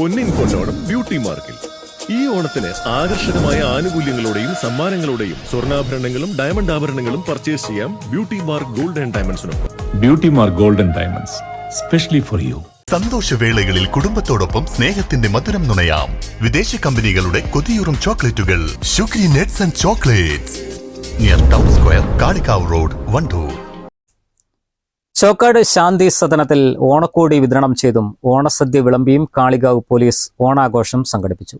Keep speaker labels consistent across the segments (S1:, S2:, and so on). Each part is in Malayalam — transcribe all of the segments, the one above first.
S1: പൊന്നിൻ കൊണ്ടോണം ബ്യൂട്ടി മാർക്കിൽ. ഈ ഓണത്തിന് ആകർഷകമായ ആനുകൂല്യങ്ങളോടെയും സമ്മാനങ്ങളോടെയും സ്വർണാഭരണങ്ങളും ഡയമണ്ട് ആഭരണങ്ങളും പർച്ചേസ് ചെയ്യാം beauty mark gold and ഡയമണ്ട്സിനൊപ്പം.
S2: Beauty mark gold and diamonds specially for you
S3: സന്തോഷവേളകളിൽ കുടുംബത്തോടൊപ്പം സ്നേഹത്തിന്റെ മധുരം നുണയാം. വിദേശ കമ്പനികളുടെ കൊതിയൂറും ചോക്ലേറ്റുകൾ. Sugary nuts and chocolates. Near town square Kalikavu road Wandoor
S4: Chokkad ശാന്തി സദനത്തിൽ ഓണക്കോടി വിതരണം ചെയ്തും ഓണസദ്യ വിളമ്പിയും കാളികാവ് പോലീസ് ഓണാഘോഷം സംഘടിപ്പിച്ചു.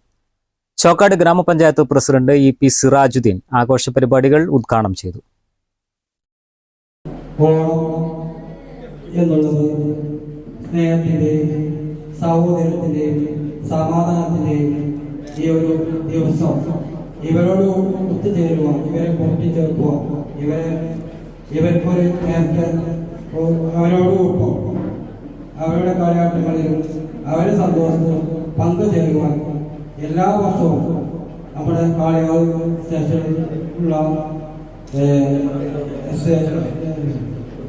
S4: ചോക്കാട് ഗ്രാമപഞ്ചായത്ത് പ്രസിഡന്റ് ഇ പി സിറാജുദ്ദീൻ ആഘോഷ പരിപാടികൾ ഉദ്ഘാടനം ചെയ്തു.
S5: എന്നുള്ളത് സ്നേഹത്തിന്റെയും സഹോദരത്തിന്റെയും സമാധാനത്തിന്റെയും ഈ ഒരു ദിവസം. ഇവരോട് ഒത്തുചേരുവാൻ ഇവരെ കൂട്ടിച്ചേർക്കുവാൻ ഇവരെ ഇവർക്കൊരു നേരത്തെ അവരോടൊപ്പം അവരുടെ കാലഘട്ടങ്ങളിലും അവരുടെ സന്തോഷത്തിലും പങ്കുചേരുവാൻ എല്ലാ വർഷവും നമ്മുടെ കാളികാവ് സ്റ്റേഷനിൽ ഉള്ള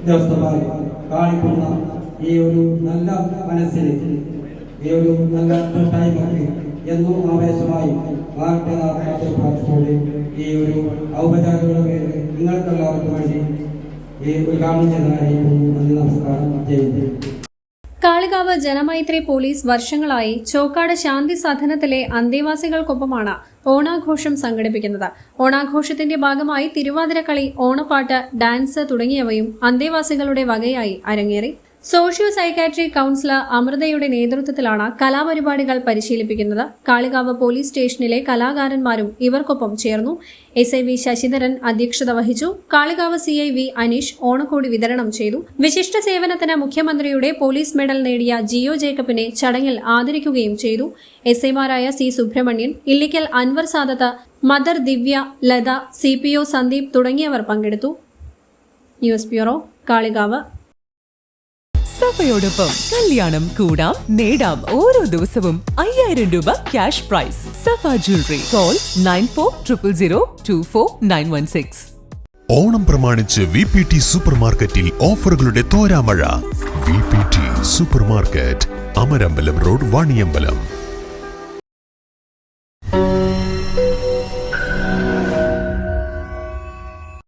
S5: ദേവസ്ഥമായി കാണിക്കുന്ന ഈ ഒരു നല്ല മനസ്സിന് ഈ ഒരു നല്ല ടൈമൊക്കെ എന്നും ആവേശമായി മാറട്ടെ ഈ ഒരു ഔപചാരികളുടെ പേരിൽ നിങ്ങൾക്കെല്ലാവർക്കും വേണ്ടി
S6: കാളികാവ് ജനമൈത്രി പോലീസ് വർഷങ്ങളായി ചോക്കാട് ശാന്തി സദനത്തിലെ അന്തേവാസികൾക്കൊപ്പമാണ് ഓണാഘോഷം സംഘടിപ്പിക്കുന്നത്. ഓണാഘോഷത്തിന്റെ ഭാഗമായി തിരുവാതിരക്കളി ഓണപ്പാട്ട് ഡാൻസ് തുടങ്ങിയവയും അന്തേവാസികളുടെ വകയായി അരങ്ങേറി. സോഷ്യോ സൈക്കാട്രി കൌൺസിലർ അമൃതയുടെ നേതൃത്വത്തിലാണ് കലാപരിപാടികൾ പരിശീലിപ്പിക്കുന്നത്. കാളികാവ് പോലീസ് സ്റ്റേഷനിലെ കലാകാരന്മാരും ഇവർക്കൊപ്പം ചേർന്നു. എസ് ഐ വി ശശിധരൻ അധ്യക്ഷത വഹിച്ചു. Kalikavu C I V Aneesh ഓണക്കോടി വിതരണം ചെയ്തു. വിശിഷ്ട സേവനത്തിന് മുഖ്യമന്ത്രിയുടെ പോലീസ് മെഡൽ നേടിയ ജിയോ ജേക്കബിനെ ചടങ്ങിൽ ആദരിക്കുകയും ചെയ്തു. എസ് ഐമാരായ C Subrahmanyan Illikkal Anwar Sadath mother Divya Latha C P O Sandeep തുടങ്ങിയവർ പങ്കെടുത്തു. News bureau Kalikavu.
S7: സഫയോടൊപ്പം കല്യാണം കൂടാം നേടാം ഓരോ ദിവസവും അയ്യായിരം രൂപ cash prize Safa jewellery call nine four triple zero two four nine one six
S3: Onam പ്രമാണിച്ച് വി പി ടി സൂപ്പർ മാർക്കറ്റിൽ ഓഫറുകളുടെ തോരാമഴ. V P T super market Amarambalam road Vaniyambalam.